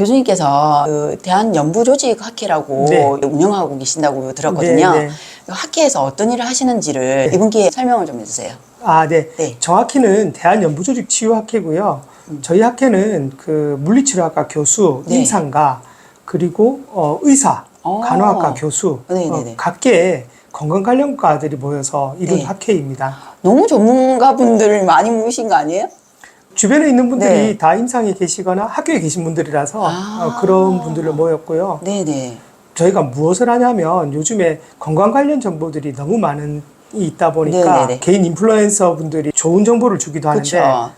교수님께서 그 대한연부조직학회라고 네. 운영하고 계신다고 들었거든요. 네, 네. 그 학회에서 어떤 일을 하시는지를 이번 기회에 설명을 좀 해주세요. 아, 네. 네. 정확히는 대한연부조직 치유학회고요. 저희 학회는 그 물리치료학과 교수, 네. 임상가, 그리고 어, 의사, 어. 간호학과 교수, 네, 네, 어, 네. 각계 건강 관련 과들이 모여서 이룬 네. 학회입니다. 너무 전문가분들 많이 모이신 거 아니에요? 주변에 있는 분들이 네. 다 임상에 계시거나 학교에 계신 분들이라서 아. 어, 그런 분들을 모였고요. 네네. 저희가 무엇을 하냐면 요즘에 건강 관련 정보들이 너무 많은 이 있다 보니까 네네네. 개인 인플루엔서 분들이 좋은 정보를 주기도 하는데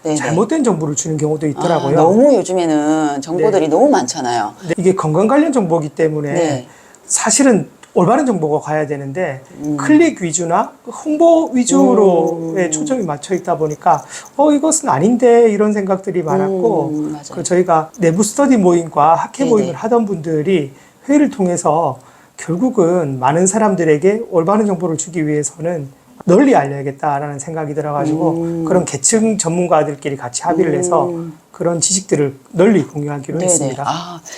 그쵸. 잘못된 정보를 주는 경우도 있더라고요. 아, 너무 요즘에는 정보들이 너무 많잖아요. 이게 건강 관련 정보이기 때문에 네. 사실은 올바른 정보가 가야 되는데 음. 클릭 위주나 홍보 위주로의 초점이 맞춰 있다 보니까 어 이것은 아닌데 이런 생각들이 많았고 음. 그 저희가 내부 스터디 모임과 학회 네네. 모임을 하던 분들이 회의를 통해서 결국은 많은 사람들에게 올바른 정보를 주기 위해서는 널리 알려야겠다라는 생각이 들어가지고 음. 그런 계층 전문가들끼리 같이 합의를 해서 그런 지식들을 널리 공유하기로 네네. 했습니다. 아, 그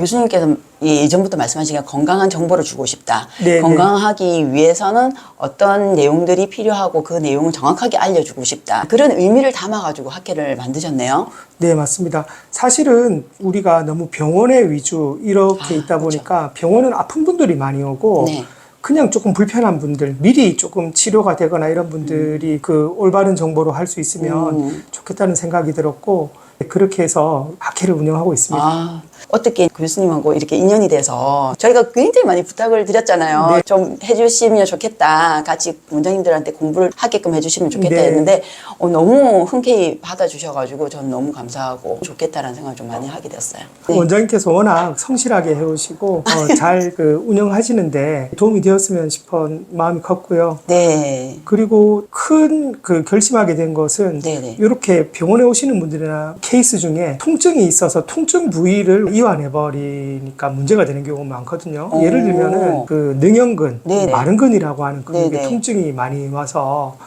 교수님께서 예전부터 말씀하신 게 건강한 정보를 주고 싶다. 네네. 건강하기 위해서는 어떤 내용들이 필요하고 그 내용을 정확하게 알려주고 싶다. 그런 의미를 담아가지고 학회를 만드셨네요. 네, 맞습니다. 사실은 우리가 너무 병원에 위주 이렇게 아, 있다 보니까 병원은 아픈 분들이 많이 오고 네. 그냥 조금 불편한 분들, 미리 조금 치료가 되거나 이런 분들이 그 올바른 정보로 할 수 있으면 음. 좋겠다는 생각이 들었고 그렇게 해서 학회를 운영하고 있습니다. 아, 어떻게 교수님하고 이렇게 인연이 돼서 저희가 굉장히 많이 부탁을 드렸잖아요. 네. 좀 해주시면 좋겠다. 같이 원장님들한테 공부를 하게끔 해주시면 좋겠다 네. 했는데 어, 너무 흔쾌히 받아주셔가지고 전 너무 감사하고 좋겠다라는 생각을 좀 많이 하게 됐어요. 네. 원장님께서 워낙 성실하게 해오시고 어, 잘 그 운영하시는데 도움이 되었으면 싶은 마음이 컸고요. 네. 그리고 큰 그 결심하게 된 것은 네네. 이렇게 병원에 오시는 분들이나 케이스 중에 통증이 있어서 통증 부위를 이완해 버리니까 문제가 되는 경우가 많거든요. 오. 예를 들면은 그 능형근, 네네. 마른근이라고 하는 근육에 네네. 통증이 많이 와서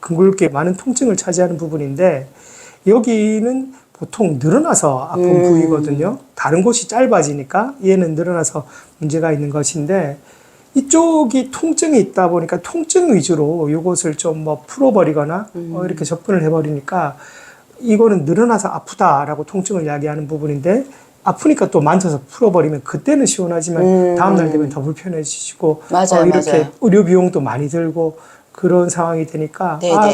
근골격에 많은 통증을 차지하는 부분인데 여기는 보통 늘어나서 아픈 음. 부위거든요. 다른 곳이 짧아지니까 얘는 늘어나서 문제가 있는 것인데 이쪽이 통증이 있다 보니까 통증 위주로 이것을 좀 뭐 풀어버리거나 음. 어, 이렇게 접근을 해버리니까 이거는 늘어나서 아프다라고 통증을 이야기하는 부분인데 아프니까 또 만져서 풀어버리면 그때는 시원하지만 음. 다음날 되면 더 불편해지시고 맞아요, 어, 이렇게 맞아요. 의료 비용도 많이 들고 그런 상황이 되니까 네네. 아,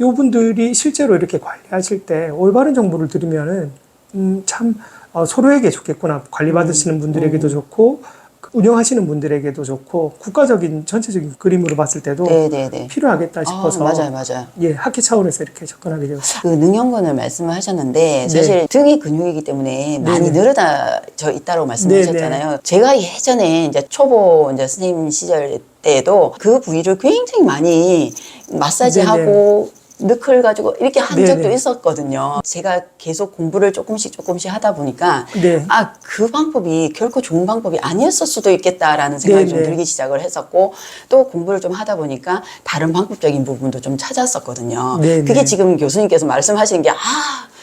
요 분들이 실제로 이렇게 관리하실 때 올바른 정보를 들으면은 음, 참 어, 서로에게 좋겠구나 관리 음. 받으시는 분들에게도 좋고 그 운영하시는 분들에게도 좋고 국가적인 전체적인 그림으로 봤을 때도 네네네. 필요하겠다 싶어서 아, 맞아요, 맞아요. 예 학회 차원에서 이렇게 접근하게 되었습니다. 그 능형근을 말씀을 하셨는데 네. 사실 등이 근육이기 때문에 많이 네네. 늘어나져 있다고 말씀하셨잖아요. 네네. 제가 예전에 이제 초보 이제 선생님 시절 때에도 그 부위를 굉장히 많이 마사지하고 느클 가지고 이렇게 한 네네. 적도 있었거든요. 제가 계속 공부를 조금씩 조금씩 하다 보니까 네. 아 그 방법이 결코 좋은 방법이 아니었을 수도 있겠다라는 생각이 좀 네네. 들기 시작을 했었고 또 공부를 좀 하다 보니까 다른 방법적인 부분도 좀 찾았었거든요. 네네. 그게 지금 교수님께서 말씀하시는 게 아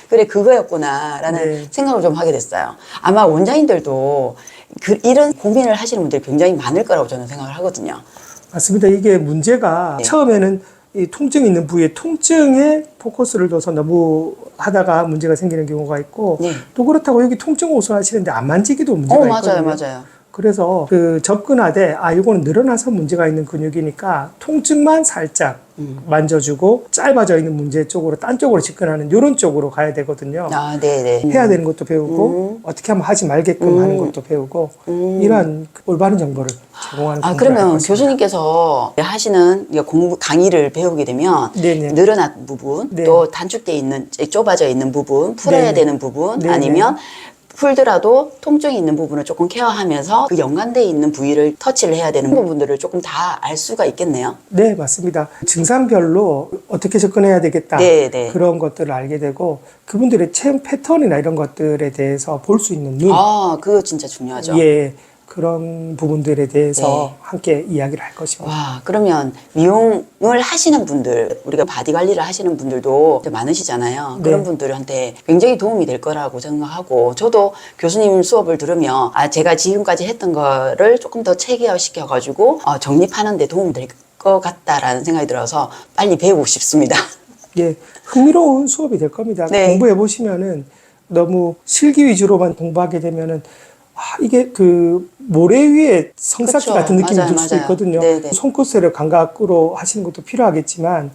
그래 그거였구나라는 네. 생각을 좀 하게 됐어요. 아마 원장님들도 그 이런 고민을 하시는 분들이 굉장히 많을 거라고 저는 생각을 하거든요. 맞습니다. 이게 문제가 네. 처음에는 이 통증 있는 부위에 통증에 포커스를 둬서 너무 하다가 문제가 생기는 경우가 있고 네. 또 그렇다고 여기 통증 호소하시는데 안 만지기도 문제가 어 있거든요. 맞아요 맞아요. 그래서 그 접근하되 아 이거는 늘어나서 문제가 있는 근육이니까 통증만 살짝 음. 만져주고 짧아져 있는 문제 쪽으로 딴 쪽으로 접근하는 이런 쪽으로 가야 되거든요. 아 네네. 해야 되는 것도 배우고 음. 어떻게 하면 하지 말게끔 하는 것도 배우고 이러한 올바른 정보를 제공하는 아 그러면. 교수님께서 하시는 이 공부 강의를 배우게 되면 네네. 늘어난 부분 네. 또 단축돼 있는 좁아져 있는 부분 풀어야 네네. 되는 부분 네네. 아니면 풀더라도 통증이 있는 부분을 조금 케어하면서 그 연관돼 있는 부위를 터치를 해야 되는 부분들을 조금 다 알 수가 있겠네요. 네, 맞습니다. 증상별로 어떻게 접근해야 되겠다. 네, 네. 그런 것들을 알게 되고 그분들의 체험 패턴이나 이런 것들에 대해서 볼 수 있는 눈. 아, 그거 진짜 중요하죠. 예. 그런 부분들에 대해서 네. 함께 이야기를 할 것입니다. 와, 그러면 미용을 하시는 분들, 우리가 바디 관리를 하시는 분들도 많으시잖아요. 그런 네. 분들한테 굉장히 도움이 될 거라고 생각하고, 저도 교수님 수업을 들으면, 아, 제가 지금까지 했던 거를 조금 더 체계화시켜가지고, 어, 정립하는데 도움이 될 것 같다라는 생각이 들어서 빨리 배우고 싶습니다. 예, 흥미로운 수업이 될 겁니다. 네. 공부해 보시면은 너무 실기 위주로만 공부하게 되면은 아, 이게 그 모래 위에 성쌓기 그쵸. 같은 느낌이 맞아요, 들 수도 맞아요. 있거든요. 네네. 손끝을 감각으로 하시는 것도 필요하겠지만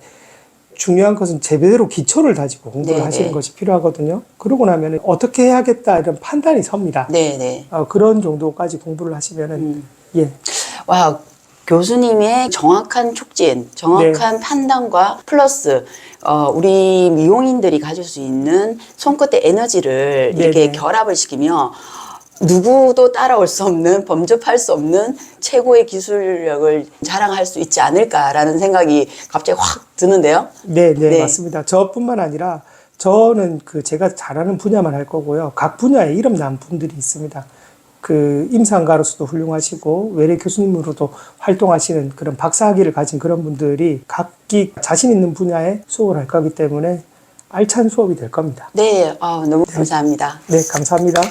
중요한 것은 제대로 기초를 다지고 공부를 네네. 하시는 것이 필요하거든요. 그러고 나면은 어떻게 해야겠다 이런 판단이 섭니다. 네네. 어, 그런 정도까지 공부를 하시면은 음. 예, 와, 교수님의 정확한 촉진, 정확한 네. 판단과 플러스 어, 우리 미용인들이 가질 수 있는 손끝의 에너지를 이렇게 네네. 결합을 시키면 누구도 따라올 수 없는 범접할 수 없는 최고의 기술력을 자랑할 수 있지 않을까라는 생각이 갑자기 확 드는데요. 네, 네, 네. 맞습니다. 저뿐만 아니라 저는 그 제가 잘하는 분야만 할 거고요. 각 분야에 이름 난 분들이 있습니다. 그 임상가로서도 훌륭하시고 외래 교수님으로도 활동하시는 그런 박사학위를 가진 그런 분들이 각기 자신 있는 분야에 수업을 할 거기 때문에 알찬 수업이 될 겁니다. 네, 아, 너무 감사합니다. 네, 감사합니다.